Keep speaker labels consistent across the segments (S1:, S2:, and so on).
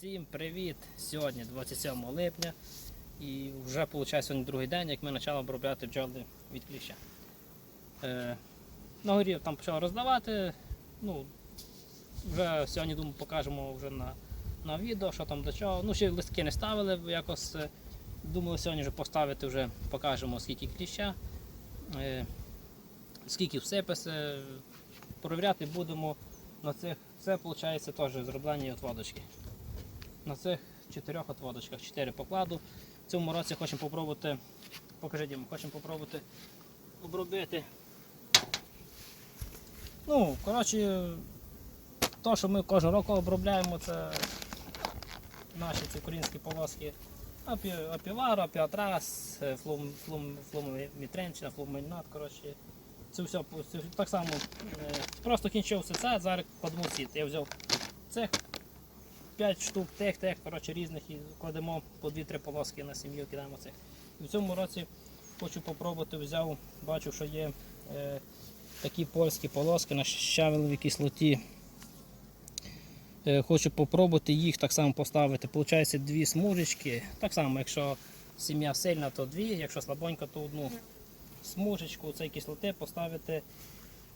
S1: Всім привіт! Сьогодні 27 липня і вже виходить сьогодні другий день, як ми почали обробляти бджоли від кліща. Е, на горі там почали роздавати. Ну, вже сьогодні думаю, покажемо вже на, на відео, що там до чого. Ну, ще листки не ставили, якось е, думали сьогодні вже поставити, вже покажемо скільки кліща, е, скільки всиписи. Провіряти будемо на цих. Це виходить теж зроблені отводочки. На цих чотирьох отводочках, чотири покладу. В цьому році хочемо попробувати, покажи Дім, хочемо попробувати обробити. Ну, коротше, то, що ми кожен року обробляємо, це наші ці українські полоски Апі- апівара, апіатрас, флум, флум, флумомітренчина, флумельнат, коротше. Це все так само. е, Просто кінчив все це, зараз кладемо сіт. Я взяв цих 5 штук, тих, тих, коротше, різних і кладемо по 2-3 полоски на сім'ю, кидаємо цих. І в цьому році хочу попробувати, взяв, бачу, що є е, такі польські полоски на щавелевій кислоті. Е, хочу попробувати їх так само поставити. Получається дві смужечки. Так само, якщо сім'я сильна, то дві, якщо слабонька, то одну смужечку цієї кислоти поставити.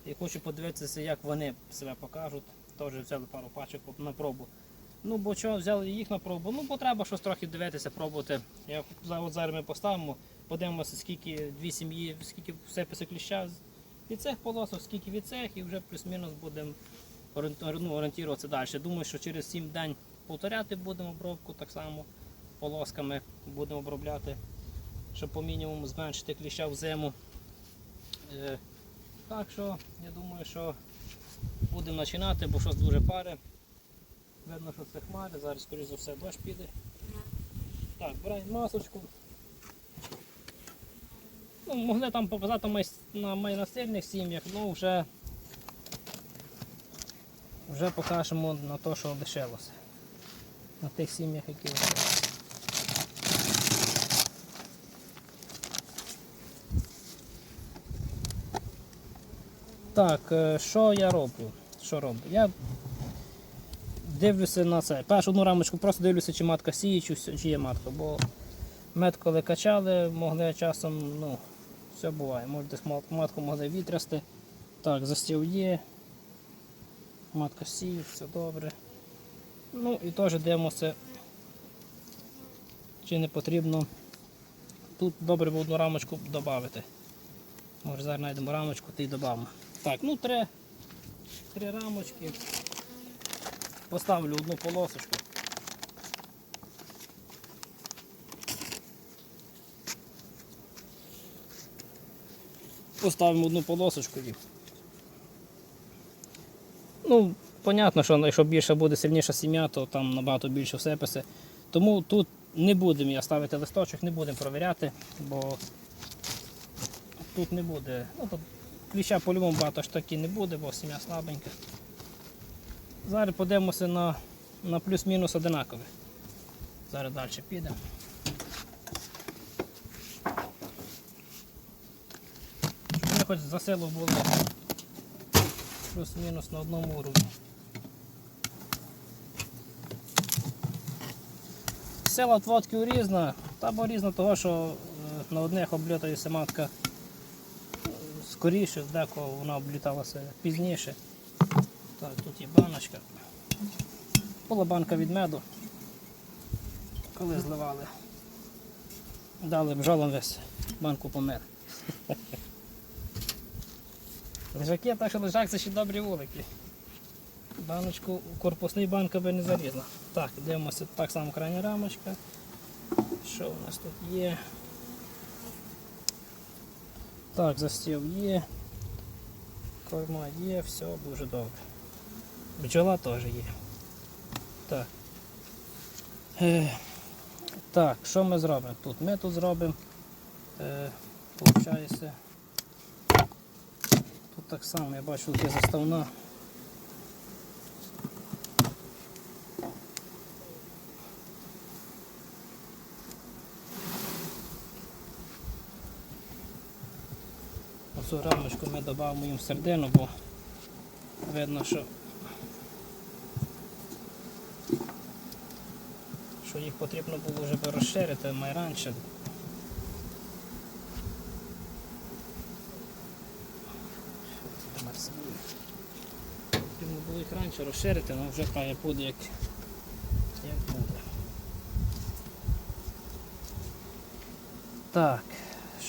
S1: І хочу подивитися, як вони себе покажуть. Теж взяли пару пачок на пробу. Ну, бо що взяли їх на пробу? Ну, бо треба щось трохи дивитися, пробувати. Я от зараз ми поставимо, подивимося, скільки дві сім'ї, скільки все кліща від цих полосок, скільки від цих, і вже плюс-мінус будемо ну, орієнтуватися далі. Думаю, що через 7 день повторяти будемо обробку так само полосками будемо обробляти, щоб по мінімуму зменшити кліща в зиму. Е, Так що я думаю, що будемо починати, бо щось дуже пари. Видно, що це хмари, зараз, скоріш за все, дощ піде. Так, беремо масочку. Ну, могли там показати май- на майнасильних сім'ях, ну вже, вже покажемо на те, що лишилося. На тих сім'ях, які лишилися. Так, е, що я роблю? Що роблю? Я дивлюся на це. Першу одну рамочку просто дивлюся, чи матка сіє, чи, чи є матка. Бо мед, коли качали, могли часом, ну, все буває. Може десь матку могли вітрясти. Так, застів є. Матка сіє, все добре. Ну і теж дивимося, чи не потрібно. Тут добре в одну рамочку додати. Може зараз знайдемо рамочку та й додамо. Так, ну три, три рамочки. Поставлю одну полосочку. Поставимо одну полосочку. Ну, понятно, що якщо більше буде сильніша сім'я, то там набагато більше всеписи. Тому тут не будемо я ставити листочок, не будемо провіряти, бо тут не буде. Ну, тут кліща по-любому багато ж таки не буде, бо сім'я слабенька. Зараз подивимося на, на плюс-мінус одинакові. Зараз далі підемо. Щоб хоч за село було плюс-мінус на одному уровні. Сила отводків різна, та різна того, що е, на одних облітається матка е, скоріше, декого вона обліталася пізніше. Так, тут є баночка. Була банка від меду, коли зливали. Дали бджолам весь банку помер. Лежаки, так що лежак це ще добрі вулики. Баночку, корпусний банка би не залізла. Так, дивимося так само крайня рамочка. Що у нас тут є? Так, застів є. Корма є, все дуже добре. Бджола теж є. Так. Е, так, що ми зробимо? Тут ми тут зробимо. Е, Получається. Тут так само, я бачу, тут є заставна. Оцю рамочку ми додамо їм середину, бо видно, що що їх потрібно було вже розширити майранше. Потрібно було їх раніше розширити, але вже хай буде як, як буде. Так,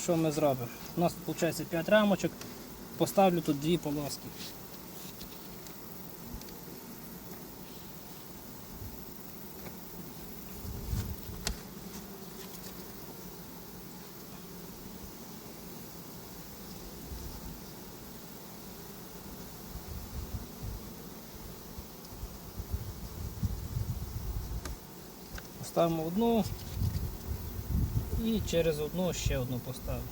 S1: що ми зробимо? У нас виходить 5 рамочок, поставлю тут дві полоски. Поставимо одну і через одну ще одну поставимо.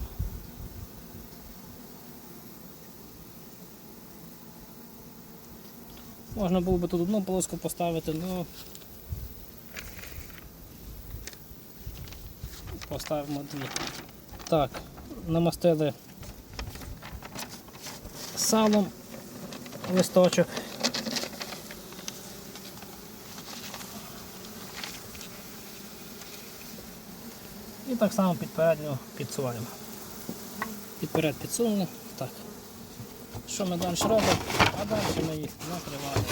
S1: Можна було би тут одну полоску поставити, але поставимо дві. Так, намастили салом листочок. Так само підпередньо підсуваємо. Підперед підсунули. Так. Що ми далі робимо? А далі ми їх накриваємо.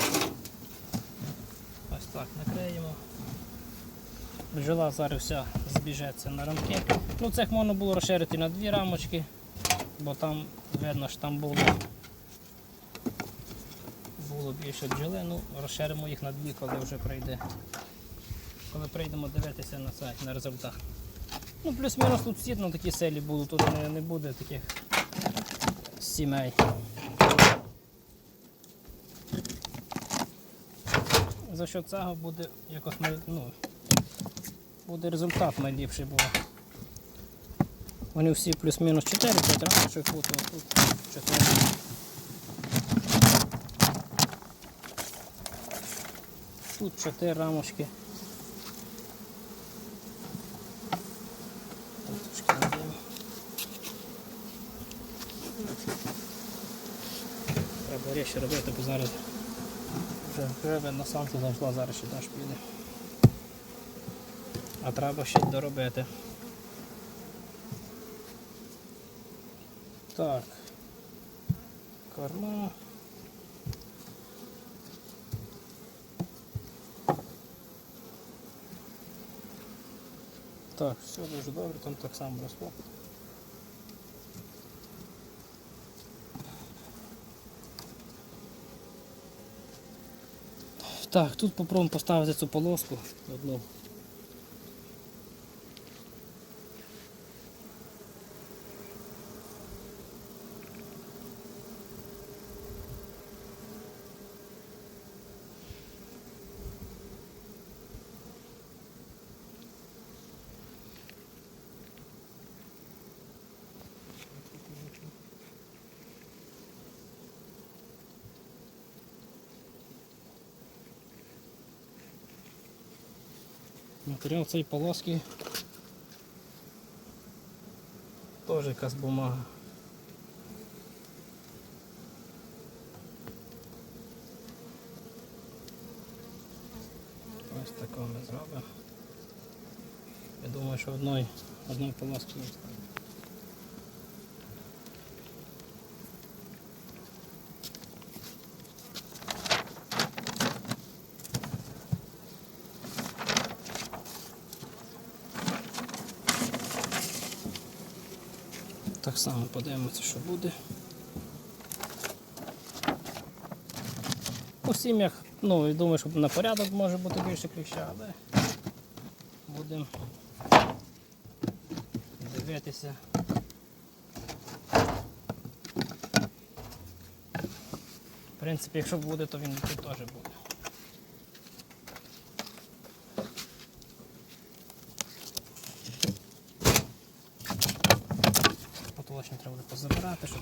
S1: Ось так накриємо. Бджола зараз вся збіжеться на рамки. Ну цих можна було розширити на дві рамочки, бо там видно, що там було, було більше бджоли. Ну, розширимо їх на дві, коли вже прийде. Коли прийдемо дивитися на сайт, на результат. Ну, плюс-мінус тут всі на такі селі будуть, тут не, не буде таких сімей. За що цього буде якось ну, буде результат найліпший, бо вони всі плюс-мінус 4-5 рамочок тут, тут 4. Тут 4 рамочки. Тут трошки наб'ємо. Ріще робити, бо зараз вже вже на сонце зайшла, зараз ще дощ піде. А треба ще доробити. Так. Корма. Так, все дуже добре, там так само росло. Так, тут попробуємо поставити цю полоску одну. Матеріал цієї полоски теж якась бумага. Ось таку ми зробимо. Я думаю, що одної, одної полоски не встане. Само подивимося, що буде. У сім'ях, ну, я думаю, що на порядок може бути більше кліща, але будемо дивитися. В принципі, якщо буде, то він тут теж буде. забирати, щоб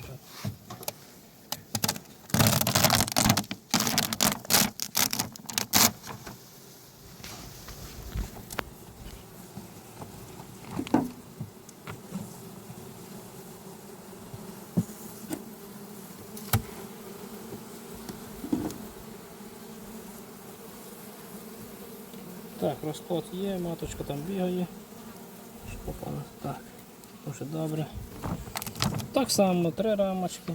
S1: Так, розклад є, маточка там бігає, так, дуже добре. Так само, три рамочки.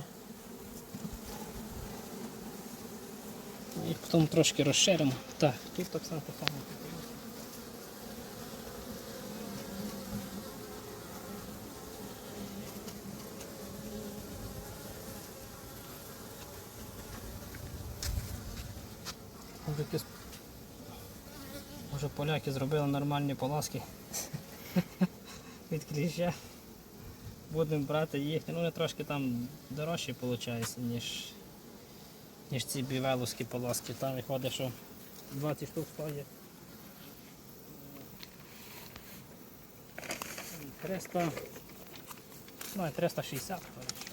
S1: Їх потім трошки розширимо. Так, тут так само по само. Може, поляки зробили нормальні полоски від кліща. Будемо брати їхні. Ну вони трошки там дорожчі виходить, ніж, ніж ці бівеловські полоски. Там виходить, що 20 штук стоїть. 300, ну, 360, коротше.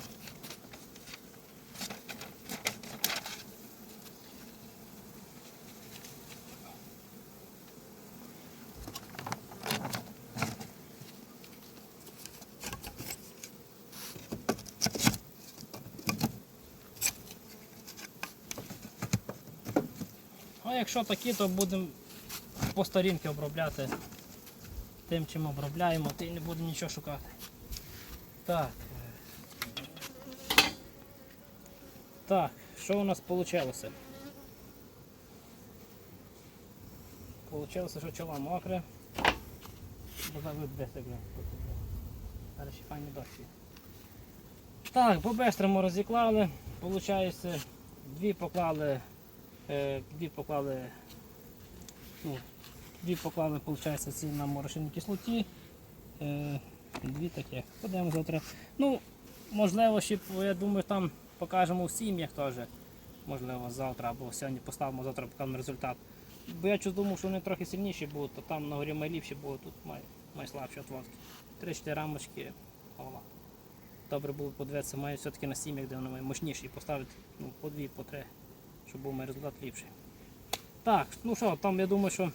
S1: А якщо такі, то будемо по старінки обробляти тим, чим обробляємо, ти не будемо нічого шукати. Так. Так, що у нас вийшло? Получилося, що чоло мокре. Зараз ще файні дощі. Так, по-бистрому розіклали. Получається, дві поклали Дві поклали, ну, дві поклали, виходить, ці на морошинній кислоті. Е, Дві такі. Подивимо завтра. Ну, можливо, ще, я думаю, там покажемо в сім'ях теж. Можливо, завтра або сьогодні поставимо, завтра покажемо результат. Бо я щось думав, що вони трохи сильніші будуть, то там на горі майліпші будуть, тут май, май слабші отводки. Три-чотири рамочки. Ола. Добре було подивитися, маю все-таки на сім'ях, де вони мощніші, поставити ну, по дві, по три щоб був результат ліпший. Так, ну що, там я думаю, що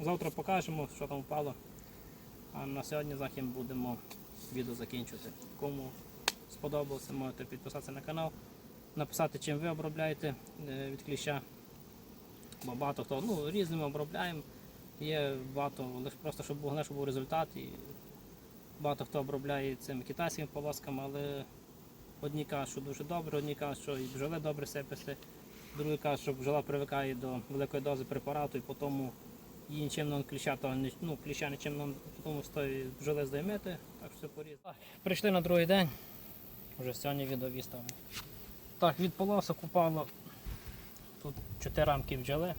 S1: завтра покажемо, що там впало. А на сьогодні захід будемо відео закінчувати. Кому сподобалося, можете підписатися на канал, написати, чим ви обробляєте е, від кліща. Бо багато хто ну, різними обробляємо. Є багато, лише просто щоб головне, щоб був результат. І багато хто обробляє цими китайськими полосками, але одні кажуть, що дуже добре, одні кажуть, що і бджоли добре сипесли. Другий каже, що бджола привикає до великої дози препарату і потім її нічим не кліща, ну, кліща нічим не потім з тої бджоли здоймете, так все порізано. Прийшли на другий день, вже сьогодні відео виставимо. Так, від полосок упало тут 4 рамки бджоли,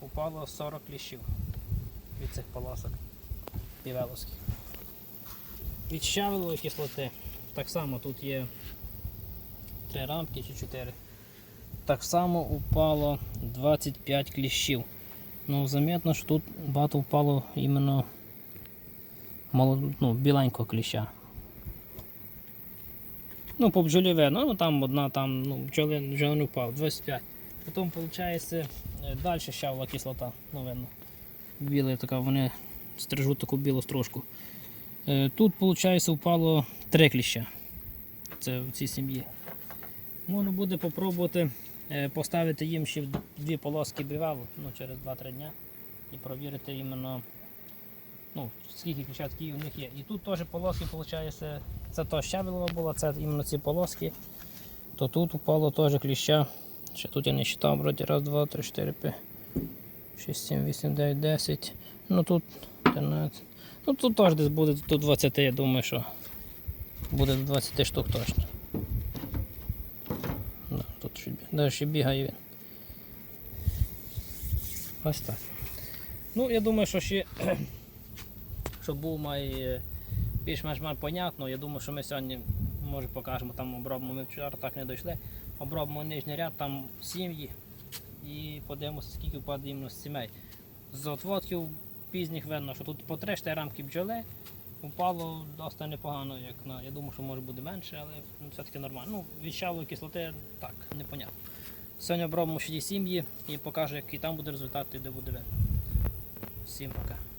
S1: упало 40 кліщів від цих полосок півеловських. Від щавелової кислоти так само тут є 3 рамки чи 4 так само упало 25 кліщів. Ну, заметно, що тут багато впало іменно молод... ну, біленького кліща. Ну, по бджолі ну там одна там, ну, бджоли, бджоли не впав, 25. Потім, виходить, далі щавла кислота, ну. Біла така, вони стрижуть таку білу стружку. Е, Тут, виходить, впало 3 кліща. Це в цій сім'ї. Можна буде попробувати е, поставити їм ще дві полоски бівелу ну, через 2-3 дня і провірити іменно ну, скільки кліщатків у них є. І тут теж полоски, виходить, це то щавелова була, це іменно ці полоски. То тут упало теж кліща. Ще тут я не вважав, вроді раз, два, три, чотири, п'ять, шість, сім, вісім, дев'ять, десять. Ну тут 13. Ну тут теж десь буде до 20, я думаю, що буде до 20 штук точно. Тут ще, бі- да, ще бігає він. Ось так. Ну, я думаю, що ще, щоб був має більш-менш понятно, я думаю, що ми сьогодні може покажемо там обробимо. Ми вчора так не дійшли. Обробимо нижній ряд, там сім'ї і подивимося, скільки впаде іменно з сімей. З отводків пізніх видно, що тут по 3-4 рамки бджоли упало досить непогано, як на. Я думаю, що може буде менше, але все-таки нормально. Ну, від щавлої кислоти так, непонятно. Сьогодні обробимо ще сім'ї і покажу, який там буде результат і де буде. Всім пока.